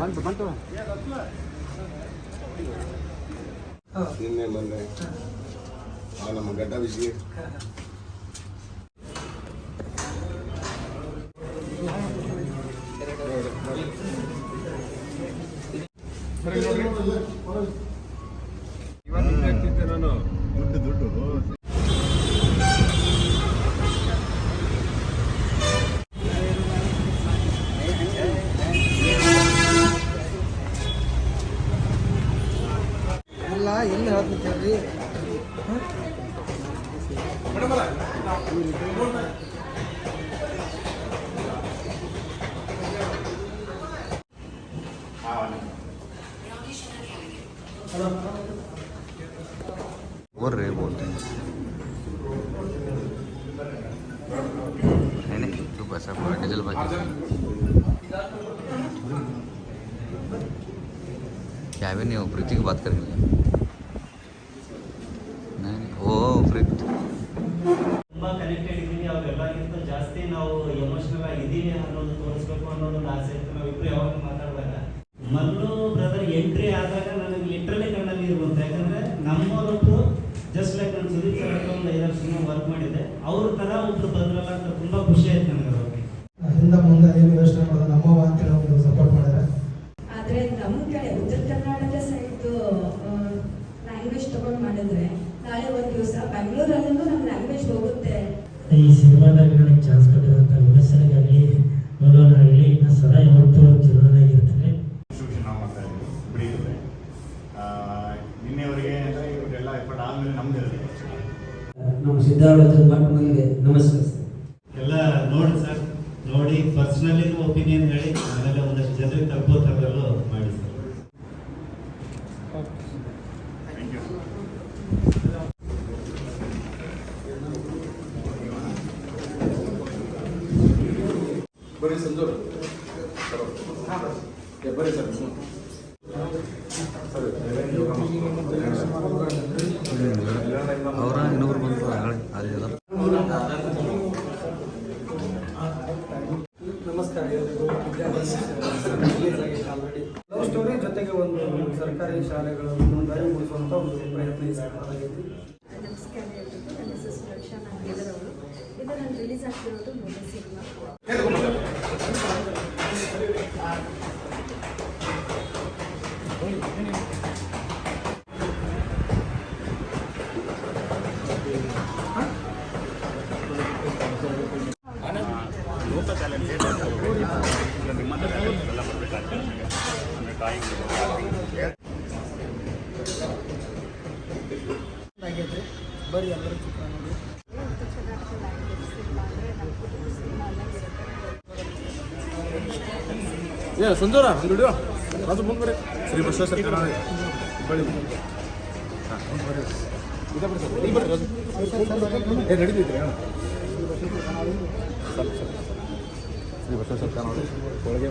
ಬಂತು ಬಂತು. ನಿನ್ನೆ ಮೊನ್ನೆ ಆ ನಮ್ಮ ಗಡ್ಡ ಬಿಸಿ है नहीं तू बस अब डीजल बाकी क्या भी नहीं हो प्रीति की बात करेंगे नहीं नहीं ओ प्रीति ತುಂಬಾ ಕನೆಕ್ಟೆಡ್ ಇದ್ದೀವಿ ಅವ್ರೆಲ್ಲರಿಗಿಂತ ಜಾಸ್ತಿ ನಾವು ಎಮೋಷನಲ್ ಆಗಿದ್ದೀವಿ ಅನ್ನೋದು ತೋರಿಸ್ಬೇಕು ಅನ್ನೋದು ಒಂದು ಆಸೆ ಇತ್ತು ನಾವು ಇಬ್ರು ಯಾವಾಗ ಮಾತಾಡಿದಾಗ ಮಲ್ಲು ಬ್ರದರ್ ಎಂಟ್ರಿ ಆದಾಗ ನನಗೆ ಲಿಟ್ರಲಿ ಕಣ್ಣಲ್ಲಿ ನೀರು ಬಂತು ಯಾಕಂದ್ರೆ ನಮ್ಮವರೊಬ್ರು ಜಸ್ಟ್ ಲೈಕ್ ನಾನು ಸುದೀಪ್ ಸರ್ ಹತ್ರ ಒಂದು ಐದಾರು ಸಿನಿಮಾ ವರ್ಕ್ ಮಾಡಿದ್ದೆ ಅವ್ರ ತರ ಒಬ್ರು ಬಂದ್ರಲ್ಲ ಅಂತ ತುಂಬಾ ಖುಷಿ ಆಯ್ತು ನನಗೆ ನಮ್ದು ನಮ್ಮ ಸಿದ್ಧಾರ್ಥ ಮಠನಿಗೆ ನಮಸ್ಕಾರ ಎಲ್ಲ ನೋಡಿ ಸರ್ ನೋಡಿ ಪರ್ಸನಲಿ ಒಪಿನಿಯನ್ ಹೇಳಿ ಆಮೇಲೆ ಒಂದಷ್ಟು ಜನರಿಗೆ ತಪ್ಪು ತಗೊಳ್ಳಲು ಮಾಡಿ ಸರ್. ಥ್ಯಾಂಕ್ ಯು ಬರೀ ಸರ್. ಬರೀ ಸರ್. ಅವರ ಇನ್ನೊಬ್ರು ಬಂದರು ಅದೆಲ್ಲ ನಮಸ್ಕಾರ ಲವ್ ಸ್ಟೋರಿ ಜೊತೆಗೆ ಒಂದು ಸರ್ಕಾರಿ ಶಾಲೆಗಳನ್ನು ಮುಂದಾಗಿ ಮೂಡಿಸುವಂಥ ಒಂದು ಪ್ರಯತ್ನ ಈ ನಮಸ್ಕಾರ ಎಲ್ರಿಗೂ ನನ್ನ ಹೆಸರು ಸುರಕ್ಷಾ ನಾಗೇಂದ್ರ ಅವರು ಇದು ನಾನು ರಿಲೀಸ್ ಆಗ್ತಿರೋದು ಮೊದಲ ಸಿನಿಮಾ. ಸಂಜೋರ ಹಿಡಿಯೋ ಅದು ಮುಂದೆ ಬರ್ರಿ ಶ್ರೀ ಬಸವೇಶ್ವರ ಕರ್ನಾಟಕ ಹುಬ್ಬಳ್ಳಿ ಹಾಂ ಮುಂದೆ ಬರ್ರಿ ಇದೆ ಬರ್ರಿ ಸರ್ ಈಗ ಬರ್ರಿ ಏ ನಡೀತಿದ್ರಿ ಅಣ್ಣ ಶ್ರೀ ಬಸವೇಶ್ವರ ಕರ್ನಾಟಕ ಒಳಗೆ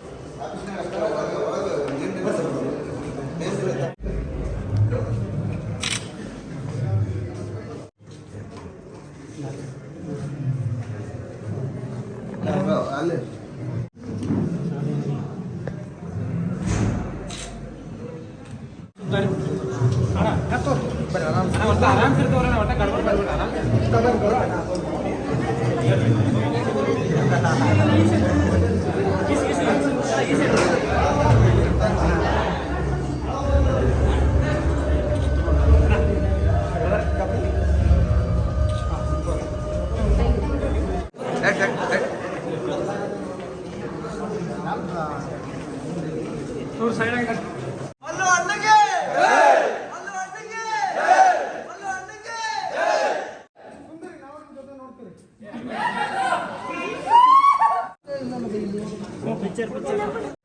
Yeah. picture, picture.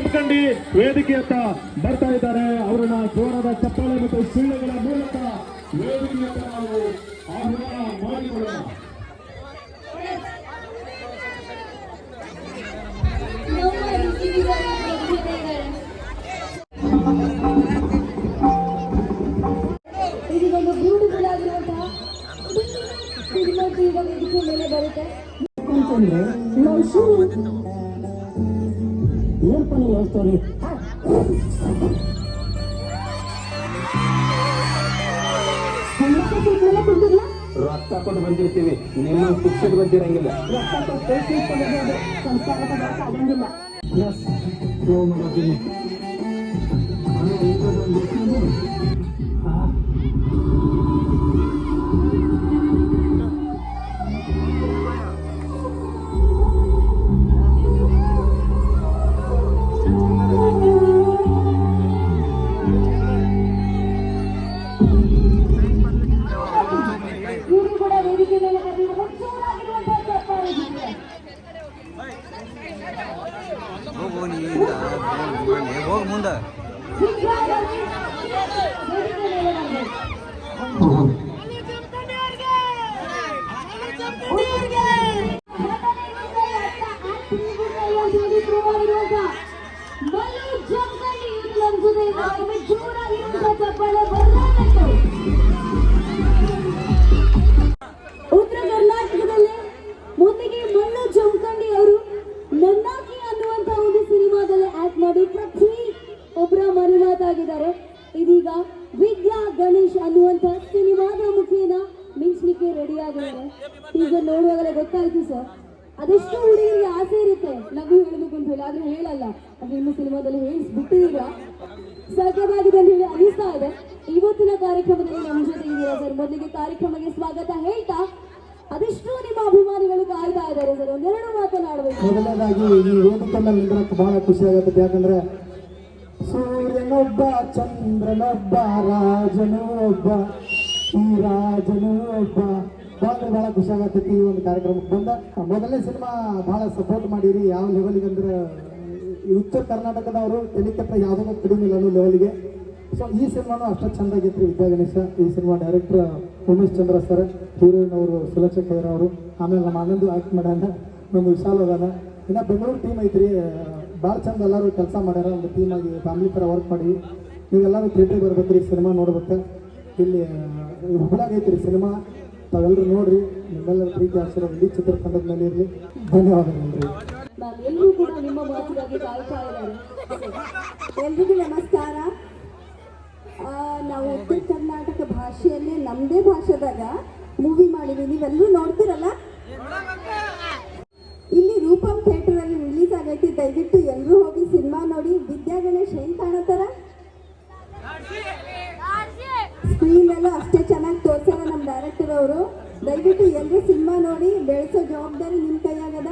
ಜಮಖಂಡಿ ವೇದಿಕೆಯತ್ತ ಬರ್ತಾ ಇದ್ದಾರೆ. ಅವರನ್ನ ಜೋರದ ಚಪ್ಪಾಳೆ ಮತ್ತು ಸೀಳೆಗಳ ಮೂಲಕ ವೇದಿಕೆಯತ್ತ ನಾವು ಆಹ್ವಾನ ಮಾಡಿಕೊಳ್ಳೋಣ. ಕೊಟ್ಟು ಬಂದಿರ್ತೀವಿ. ನಿಮ್ಮ ಶಿಕ್ಷಣ ಬಂದಿರಂಗಿಲ್ಲ ಎಸ್ ನೀ ಹೋಗಿ ಮನೆಮಾತಾಗಿದ್ದಾರೆ ಇದೀಗ ವಿದ್ಯಾ ಗಣೇಶ್ ಅನ್ನುವಂತ ಸಿನಿಮಾದ ಮುಖೇನ ಮಿಂಚ್ಲಿಕ್ಕೆ ರೆಡಿ ಆಗಿದ್ದಾರೆ ಈಗ ನೋಡುವಾಗಲೇ ಗೊತ್ತಾಯ್ತು ಸರ್, ಅದೆಷ್ಟು ಹುಡುಗರಿಗೆ ಆಸೆ ಇರುತ್ತೆ. ನಗು ಹೇಳಬೇಕು ಅಂತ ಹೇಳಿ ಆದ್ರೆ ಹೇಳಲ್ಲ. ಅದು ಇನ್ನು ಸಿನಿಮಾದಲ್ಲಿ ಹೇಳಿಸ್ಬಿಟ್ಟಿದ್ದೀರಾ? ಸಾಧ್ಯವಾಗಿದೆ ಅಂತ ಹೇಳಿ ಅನಿಸ್ತಾ ಇದೆ. ಇವತ್ತಿನ ಕಾರ್ಯಕ್ರಮದಲ್ಲಿ ನಮ್ಮ ಜೊತೆ ಇದ್ದೀರಾ ಸರ್? ಮೊದಲಿಗೆ ಕಾರ್ಯಕ್ರಮಕ್ಕೆ ಸ್ವಾಗತ ಹೇಳ್ತಾ, ಅದೆಷ್ಟು ನಿಮ್ಮ ಅಭಿಮಾನಿಗಳು ಕಾಯ್ತಾ ಇದ್ದಾರೆ ಸರ್. ಒಂದೆರಡು ಮಾತನಾಡಬೇಕು. ಮೊದಲನೇದಾಗಿ ಈ ವೇದಿಕೆ ಮೇಲೆ ನಿಂದ್ರಕ್ಕೆ ಬಹಳ ಖುಷಿ ಆಗುತ್ತೆ. ಯಾಕಂದ್ರೆ ಸೂರ್ಯನೊಬ್ಬ ಚಂದ್ರನೊಬ್ಬ ರಾಜನು ಒಬ್ಬ ಈ ರಾಜನು ಒಬ್ಬ ಬಹಳ ಬಹಳ ಖುಷಿ ಆಗತ್ತೈತಿ ಈ ಒಂದು ಕಾರ್ಯಕ್ರಮಕ್ಕೆ ಬಂದ ಮೊದಲನೇ ಸಿನಿಮಾ ಬಹಳ ಸಪೋರ್ಟ್ ಮಾಡಿರಿ. ಯಾವ ಲೆವೆಲ್ಗೆ ಅಂದ್ರೆ ಉತ್ತರ ಕರ್ನಾಟಕದವರು ತೆಲಿಕತ್ತ ಯಾವುದೂ ಕಡಿಮೆ ಇಲ್ಲ ಅನ್ನೋ ಲೆವೆಲ್ಗೆ ಸೊ ಈ ಸಿನಿಮಾನು ಚಂದ ಚಂದಾಗಿತ್ತು ವಿದ್ಯಾ ಗಣೇಶ, ಈ cinema director Umesh Chandra sir heroine ಅವರು ಸುಲಕ್ಷ ಅವರು. ಆಮೇಲೆ ನಮ್ಮ ಆನಂದ್ ಆಕ್ಟ್ ಮಾಡ್ಯಾನ ನಮ್ಮ ವಿಶಾಲ್ ಅದಾನ. ಇನ್ನ ಬೆಂಗಳೂರು ಟೀಮ್ ಐತ್ರಿ ಭಾಳ ಚಂದ ಎಲ್ಲರೂ ಕೆಲಸ ಮಾಡ್ಯಾರ ಒಂದು ಟೀಮ್ ಆಗಿ ಫ್ಯಾಮಿಲಿ ಥರ ವರ್ಕ್ ಮಾಡಿ. ನೀವೆಲ್ಲರೂ ಥಿಯೇಟ್ರಿಗೆ ಬರ್ಬೇಕು ರೀ ಸಿನಿಮಾ ನೋಡ್ಬೇಕು. ಇಲ್ಲಿ ಹುಬ್ಳಾಗ ಐತಿ ರೀ ಸಿನಿಮಾ ತಾವೆಲ್ಲರೂ ನೋಡ್ರಿ, ನಿಮ್ಮೆಲ್ಲರ ಪ್ರೀತಿ, ಆಶೀರ್ವಾದ ಇಡೀ ಚಿತ್ರತಂಡದ ಮೇಲೆ ಇರಲಿ. ಧನ್ಯವಾದಗಳು ರೀ ಕೂಡ ನಿಮ್ಮ ಮಾತಿಗಾಗಿ ಕಾಯ್ತಾ ಇದ್ದಾರೆ ಎಲ್ರಿಗೂ ನಮಸ್ಕಾರ. ನಾವು ಉತ್ತರ ಕರ್ನಾಟಕ ಭಾಷೆಯಲ್ಲೇ ನಮ್ಮದೇ ಭಾಷೆದಾಗ ಮೂವಿ ಮಾಡಿದ್ವಿ. ನೀವೆಲ್ಲರೂ ನೋಡ್ತೀರಲ್ಲ? ರೂಪಂ ಥಿಯೇಟರಲ್ಲಿ ರಿಲೀಸ್ ಆಗೈತಿ, ದಯವಿಟ್ಟು ಎಲ್ಲರೂ ಹೋಗಿ ಸಿನಿಮಾ ನೋಡಿ. ವಿದ್ಯಾ ಗಣೇಶ್ ಹೆಂಗ್ ಕಾಣತ್ತಾರ? ಸ್ಕ್ರೀನ್ ಅಲ್ಲೂ ಅಷ್ಟೇ ಚೆನ್ನಾಗಿ ತೋರ್ಸ್ಯಾರ ನಮ್ಮ ಡೈರೆಕ್ಟರ್ ಅವರು. ದಯವಿಟ್ಟು ಎಲ್ಲರೂ ಸಿನಿಮಾ ನೋಡಿ, ಬೆಳೆಸೋ ಜವಾಬ್ದಾರಿ ನಿಮ್ಮ ಕೈಯಾಗದ.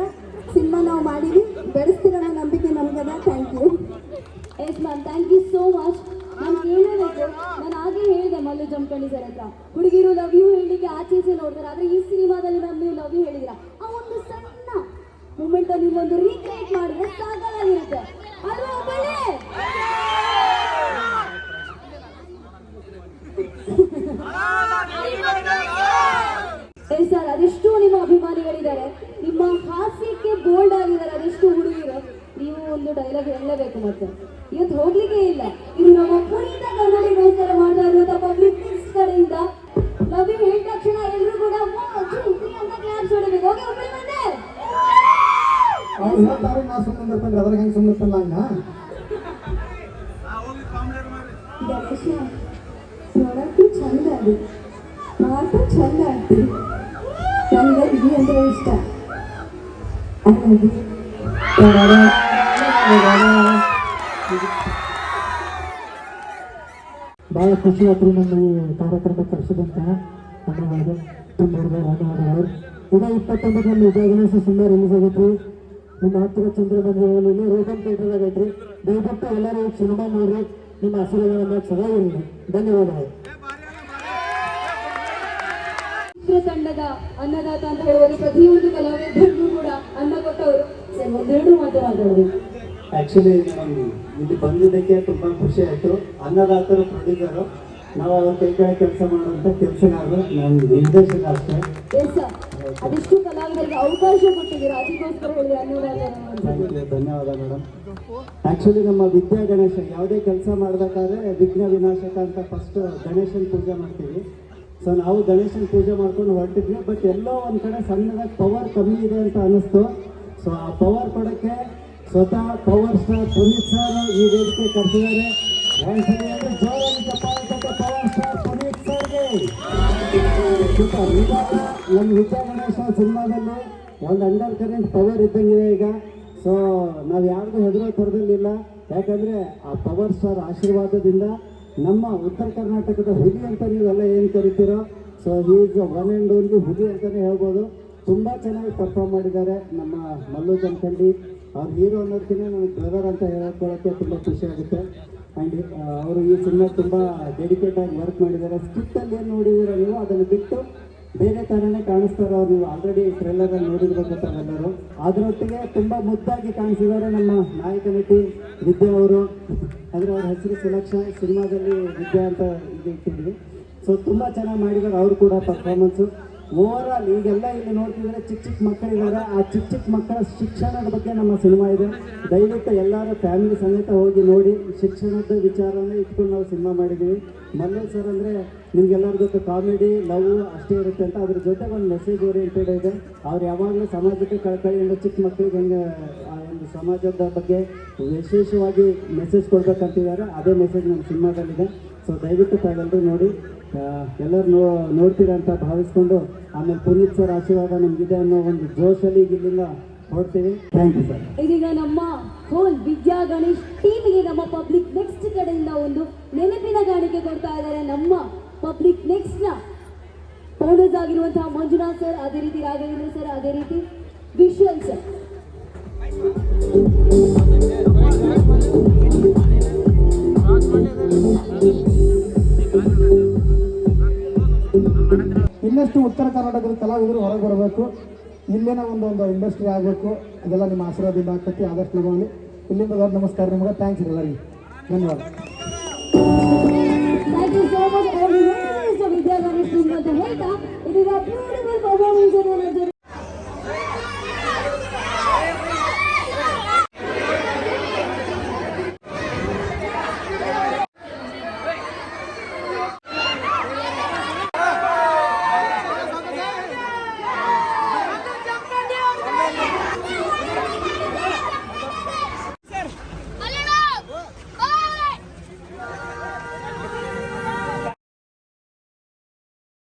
ಸಿನಿಮಾ ನಾವು ಮಾಡೀವಿ ಬೆಳೆಸ್ತೀರ ನಂಬಿಕೆ ನಮ್ಗದ. Thank you yes ma'am thank you so much ನಾನು ಏನೇಬೇಕು ನಾನು ಹಾಗೆ ಹೇಳಿದೆ ಮಲ್ಲು ಜಂಪಳ್ಳಿ ಸರ್ ಹತ್ರ ಹುಡುಗಿರು ಲವ್ ಯು ಹೇಳಿಕ್ಕೆ ಆಚೆ ಈಚೆ ನೋಡ್ತಾರೆ ಆದ್ರೆ ಈ ಸಿನಿಮಾದಲ್ಲಿ ಮ್ಯಾಮ್ ನೀವು ಲವ್ ಯು ಹೇಳಿದಿರ ಆ ಒಂದು ಸಣ್ಣ ಮೂಮೆಂಟ್ ಅಲ್ಲಿ ಒಂದು ರೀಕ್ರಿಯೇಟ್ ಮಾಡಿದ್ರೆ ಸಾಕಾಗಿರುತ್ತೆ ಅಲ್ವಾ ಒಬ್ಬಳೆ ಸರ್ ಅದೆಷ್ಟು ನಿಮ್ಮ ಅಭಿಮಾನಿಗಳಿದ್ದಾರೆ ನಿಮ್ಮ ಹಾಸ್ಯಕ್ಕೆ ಬೋಲ್ಡ್ ಆಗಿದ್ದಾರೆ ಅದೆಷ್ಟು ಹುಡುಗಿರು ನೀವು ಒಂದು ಡೈಲಾಗ್ ಮತ್ತೆ ಇವತ್ತು ಹೋಗ್ಲಿಕ್ಕೆ ಇಲ್ಲ. ಇದು ನಮ್ಮ ಪುನೀತ ಕನ್ನಡಿಗೋಸ್ಕರ ಮಾಡ್ತಾ ಇರುವಂತ ಪಬ್ಲಿಕ್ ಕಡೆಯಿಂದ. ಲವ್ ಯು ಹೇಳಿದ ತಕ್ಷಣ ಎಲ್ಲರೂ ಕೂಡ ಅಂತ ಕ್ಲಾಪ್ಸ್ ಹೊಡಿಬೇಕು ಓಕೆ ಒಬ್ಬಳೆ ಬಂದೆ. ಅದ್ರಾಗ ಹೆಂಗೆ ಸುಮ್ಮನೆ ಹಂಗ ಗಣೇಶ ನೋಡಕ್ಕೆ ಚಂದ ಅದು. ಮಾತ ಚಂದ ಆಗ್ತಿ ನನಗೆ ಇದು ಅಂದ್ರೆ ಇಷ್ಟ. ಅನ್ನೋದು ಭಾಳ ಖುಷಿ ಆಯ್ತು ನಮ್ಮ ಈ ಕಾರ್ಯಕ್ರಮ ಕರೆಸಿದಂತ ಧನ್ಯವಾದ ತುಂಬ ಧನ್ಯವಾದಗಳು ಇದೇ ಇಪ್ಪತ್ತೊಂಬತ್ತರಲ್ಲಿ ವಿಜಯ ಗಣೇಶ ಸಿನಿಮಾ ರಿಲೀಸ್ ಆಗೈತ್ರಿ. ನಿಮ್ಮ ಹತ್ತಿರ ಚಂದ್ರಬಂಧುಗಳಲ್ಲಿ ರೋಗನ್ ಥಿಯೇಟರ್ದಾಗ ಐತ್ರಿ. ದಯವಿಟ್ಟು ಎಲ್ಲರೂ ಸಿನಿಮಾ ನೋಡ್ರಿ. ನಿಮ್ಮ ಆಶೀರ್ವಾದ ಸದಾ ಇರಲಿ. ಧನ್ಯವಾದಗಳು. ತಂಡದ ಅನ್ನದಾತ ಅಂತ ಹೇಳುವ ಪ್ರತಿಯೊಂದು ಕಲಾವಿದರಿಗೂ ಕೂಡ ಅನ್ನ ಕೊಟ್ಟವರು. ಸರ್, ಒಂದೆರಡು ಮಾತು ಮಾತಾಡಬೇಕು. ಆ್ಯಕ್ಚುಲಿ ಇಲ್ಲಿ ಬಂದಿದ್ದಕ್ಕೆ ತುಂಬ ಖುಷಿ ಆಯಿತು. ಅನ್ನದಾತರು ಪ್ರೊಡ್ಯೂಸರು ನಾವು ಅವ್ರ ಕೈ ಕೆಳಗೆ ಕೆಲಸ ಮಾಡುವಂಥ ಕೆಲಸಗಾರರು ನಾನು ನಿರ್ದೇಶಕ ಅಷ್ಟೇ ಅದೆಷ್ಟು ಕಲಾವಿದರಿಗೆ ಅವಕಾಶ ಕೊಟ್ಟಿದ್ದೀರಾ? ಅದಕ್ಕೋಸ್ಕರ ಹೇಳಿದ್ರೆ ಅನ್ನದಾತ ಅಂತ Thank you, ಧನ್ಯವಾದ ಮೇಡಮ್ ಆ್ಯಕ್ಚುಲಿ ನಮ್ಮ ವಿದ್ಯಾ ಗಣೇಶ ಯಾವುದೇ ಕೆಲಸ ಮಾಡಬೇಕಾದ್ರೆ ವಿಘ್ನ ವಿನಾಶಕ ಅಂತ ಫಸ್ಟ್ ಗಣೇಶನ ಪೂಜೆ ಮಾಡ್ತೀವಿ. ಸೊ ನಾವು ಗಣೇಶನ ಪೂಜೆ ಮಾಡ್ಕೊಂಡು ಹೊರಟಿದ್ವಿ ಬಟ್ ಎಲ್ಲೋ ಒಂದು ಕಡೆ ಸಣ್ಣದಾಗಿ ಪವರ್ ಕಮ್ಮಿ ಇದೆ ಅಂತ ಅನ್ನಿಸ್ತು. ಸೊ ಆ ಪವರ್ ಕೊಡೋಕ್ಕೆ ಸ್ವತಃ ಪವರ್ ಸ್ಟಾರ್ ಪುನೀತ್ ಸರ್ ಈ ವೇದಿಕೆ ಕರೆಸಿದ್ದಾರೆ. ನಮ್ಮ ವಿಜಯ ಗಣೇಶ ಸಿನಿಮಾದಲ್ಲಿ ಒಂದು ಅಂಡರ್ ಕರೆಂಟ್ ಪವರ್ ಇದ್ದಂಗೆ ಈಗ. ಸೊ ನಾವು ಯಾರಿಗೂ ಹೆದರೋ ಥರದಲ್ಲಿಲ್ಲ ಯಾಕಂದರೆ ಆ ಪವರ್ ಸ್ಟಾರ್ ಆಶೀರ್ವಾದದಿಂದ ನಮ್ಮ ಉತ್ತರ ಕರ್ನಾಟಕದ ಹುಲಿ ಅಂತ ನೀವೆಲ್ಲ ಏನು ಕರಿತೀರೋ so is one and only ಹುಲಿ ಅಂತಲೇ ಹೇಳ್ಬೋದು. ತುಂಬ ಚೆನ್ನಾಗಿ ಪರ್ಫಾರ್ಮ್ ಮಾಡಿದ್ದಾರೆ ನಮ್ಮ ಮಲ್ಲು ಜಮಖಂಡಿ ಅವ್ರ ಹೀರೋ ಅನ್ನೋದಕ್ಕಿಂತ ನನಗೆ ಬ್ರದರ್ ಅಂತ ಹೇಳ್ಕೊಳ್ಳೋಕ್ಕೆ ತುಂಬ ಖುಷಿ ಆಗುತ್ತೆ. ಆ್ಯಂಡ್ ಅವರು ಈ ಸಿನಿಮಾ ತುಂಬ ಡೆಡಿಕೇಟ್ ಆಗಿ ವರ್ಕ್ ಮಾಡಿದ್ದಾರೆ. ಸ್ಕ್ರಿಪ್ಟಲ್ಲಿ ಏನು ನೋಡಿದ್ದೀರ ನೀವು, ಅದನ್ನು ಬಿಟ್ಟು ಬೇರೆ ಥರನೇ ಕಾಣಿಸ್ತಾರೆ ಅವ್ರು ನೀವು ಆಲ್ರೆಡಿ ಟ್ರೈಲರಲ್ಲಿ ನೋಡಿರ್ಬೇಕು ತಾವೆಲ್ಲರೂ ಅದರೊಟ್ಟಿಗೆ ತುಂಬ ಮುದ್ದಾಗಿ ಕಾಣಿಸಿದ್ದಾರೆ ನಮ್ಮ ನಾಯಕ ನಟಿ ವಿದ್ಯಾ ಅವರು. ಅಂದರೆ ಅವ್ರ ಹೆಸರು ಸುಲಕ್ಷ, ಸಿನಿಮಾದಲ್ಲಿ ವಿದ್ಯಾ ಅಂತ ಇದು ಇಟ್ಟಿದ್ವಿ ಸೊ ತುಂಬ ಚೆನ್ನಾಗಿ ಮಾಡಿದ್ದಾರೆ. ಅವರು ಕೂಡ ಪರ್ಫಾರ್ಮೆನ್ಸು ಓವರ್ ಆಲ್ ಈಗೆಲ್ಲ ಇಲ್ಲಿ ನೋಡ್ತಿದ್ರೆ ಚಿಕ್ಕ ಚಿಕ್ಕ ಮಕ್ಕಳಿದ್ದಾರೆ. ಆ ಚಿಕ್ಕ ಚಿಕ್ಕ ಮಕ್ಕಳ ಶಿಕ್ಷಣದ ಬಗ್ಗೆ ನಮ್ಮ ಸಿನಿಮಾ ಇದೆ. ದಯವಿಟ್ಟು ಎಲ್ಲರೂ ಫ್ಯಾಮಿಲಿ ಸಮೇತ ಹೋಗಿ ನೋಡಿ, ಶಿಕ್ಷಣದ ವಿಚಾರನೇ ಇಟ್ಕೊಂಡು ನಾವು ಸಿನಿಮಾ ಮಾಡಿದ್ದೀವಿ. ಮಲ್ಲೇ ಸರ್ ಅಂದರೆ ನಿಮ್ಗೆಲ್ಲರಿಗೂ ಜೊತೆ ಕಾಮಿಡಿ, ಲವ್ ಅಷ್ಟೇ ಇರುತ್ತೆ ಅಂತ ಅದ್ರ ಜೊತೆ ಒಂದು ಮೆಸೇಜ್ ಓರಿಯೆಂಟೆಡ್ ಇದೆ. ಅವ್ರು ಯಾವಾಗಲೂ ಸಮಾಜಕ್ಕೆ ಕಳ್ಕಳಿಯಿಂದ ಚಿಕ್ಕ ಮಕ್ಕಳಿಗೆ ಹೆಂಗೆ, ಆ ಒಂದು ಸಮಾಜದ ಬಗ್ಗೆ ವಿಶೇಷವಾಗಿ ಮೆಸೇಜ್ ಕೊಡ್ಬೇಕಂತಿದ್ದಾರೆ. ಅದೇ ಮೆಸೇಜ್ ನಮ್ಮ ಸಿನಿಮಾದಲ್ಲಿದೆ. ಸೊ ದಯವಿಟ್ಟು ತಾವೆಲ್ಲರೂ ನೋಡಿ ಎಲ್ಲರೂ ನೋ ನೋಡ್ತೀರಾ ಅಂತ ಭಾವಿಸ್ಕೊಂಡು ಆಮೇಲೆ ಪುನೀತ್ ಸರ್ ಆಶೀರ್ವಾದ ನಮಗಿದೆ ಅನ್ನೋ ಒಂದು ಜೋಶಲ್ಲಿ ಇಲ್ಲಿಂದ ಹೊರಡ್ತೀವಿ. ಥ್ಯಾಂಕ್ ಯು ಸರ್ ಇದೀಗ ನಮ್ಮ ಹೋಲ್ ವಿದ್ಯಾ ಗಣೇಶ್ ಟೀಮಿಗೆ ನಮ್ಮ ಪಬ್ಲಿಕ್ ನೆಕ್ಸ್ಟ್ ಕಡೆಯಿಂದ ಒಂದು ನೆನಪಿನ ಕಾಣಿಕೆ ಕೊಡ್ತಾ ಇದ್ದಾರೆ. ನಮ್ಮ ಪಬ್ಲಿಕ್ ನೆಕ್ಸ್ಟ್ನ ಪೌಂಡರ್ಸ್ ಆಗಿರುವಂತಹ ಮಂಜುನಾಥ್ ಸರ್ ಅದೇ ರೀತಿ ರಾಘವೇಂದ್ರ ಸರ್ ಅದೇ ರೀತಿ ವಿಶ್ವಲ್ ಸರ್. ಇನ್ನಷ್ಟು ಉತ್ತರ ಕರ್ನಾಟಕದ ಕಲಾವಿದರು ಹೊರಗೆ ಬರಬೇಕು ಇಲ್ಲೇನ ಒಂದೊಂದು ಇಂಡಸ್ಟ್ರಿ ಆಗಬೇಕು ಅದೆಲ್ಲ ನಿಮ್ಮ ಆಶೀರ್ವಾದದಿಂದ ಆಗ್ತೈತಿ ಆದಷ್ಟು ನಮಗೆ ಇಲ್ಲಿಂದ ದೊಡ್ಡ ನಮಸ್ಕಾರ ನಿಮಗೆ ಥ್ಯಾಂಕ್ಸ್ ಎಲ್ಲರಿಗೆ ಧನ್ಯವಾದ ಥ್ಯಾಂಕ್ ಯು